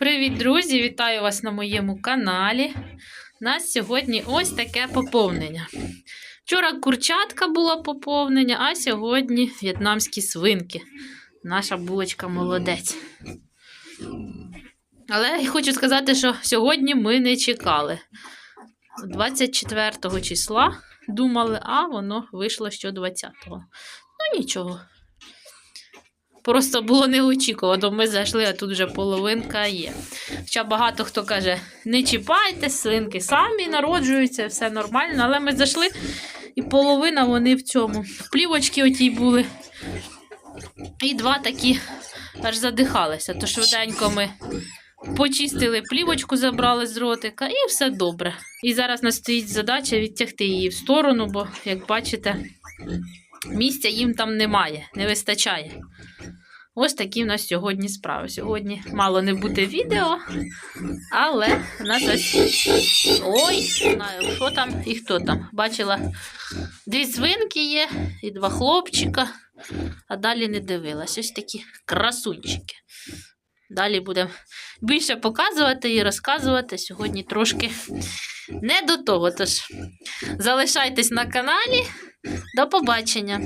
Привіт, друзі! Вітаю вас на моєму каналі. У нас сьогодні ось таке поповнення. Вчора курчатка було поповнення, а сьогодні в'єтнамські свинки. Наша булочка молодець. Але хочу сказати, що сьогодні ми не чекали. 24 числа думали, а воно вийшло що 20-го. Ну нічого. Просто було неочікувано. Ми зайшли, а тут вже половинка є. Хоча багато хто каже, не чіпайте, свинки самі народжуються, все нормально. Але ми зайшли, і половина вони в цьому. Плівочки отій були. І два такі аж задихалися. То швиденько ми почистили плівочку, забрали з ротика, і все добре. І зараз нас стоїть задача відтягти її в сторону, бо, як бачите, місця їм там немає, не вистачає. Ось такі в нас сьогодні справи. Сьогодні мало не буде відео, але в нас ось. Ой, знаю, що там і хто там. Бачила, дві свинки є і два хлопчика, а далі не дивилась. Ось такі красунчики. Далі будемо більше показувати і розказувати. Сьогодні трошки не до того. Тож залишайтесь на каналі. До побачення!